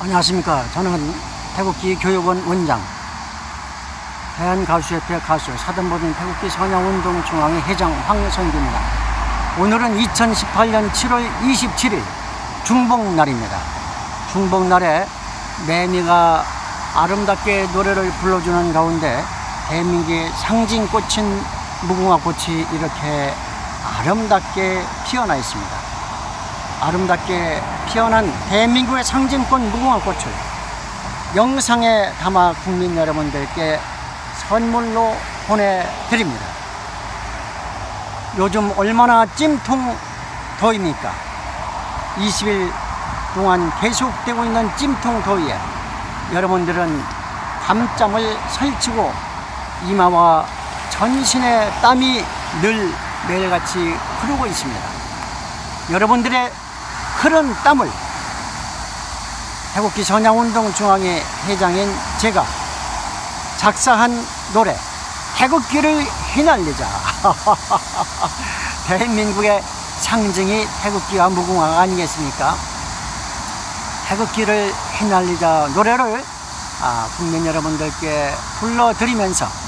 안녕하십니까. 저는 태국기 교육원 원장, 대한가수협회 가수, 사단법인 태국기 선양운동 중앙회 회장 황성기입니다. 오늘은 2018년 7월 27일 중복날입니다. 중복날에 매미가 아름답게 노래를 불러주는 가운데 대민기의 상징꽃인 무궁화꽃이 이렇게 아름답게 피어나 있습니다. 아름답게 피어난 대민국의 상징꽃 무궁화꽃을 영상에 담아 국민 여러분들께 선물로 보내드립니다. 요즘 얼마나 찜통 더입니까? 20일 동안 계속되고 있는 찜통 더위에 여러분들은 밤잠을 설치고 이마와 전신의 땀이 늘 매일같이 흐르고 있습니다. 여러분들의 흐른 땀을 태국기 선양운동 중앙회 회장인 제가 작사한 노래 태극기를 휘날리자 대한민국의 상징이 태극기와 무궁화가 아니겠습니까? 태극기를 휘날리자 노래를 아, 국민 여러분들께 불러드리면서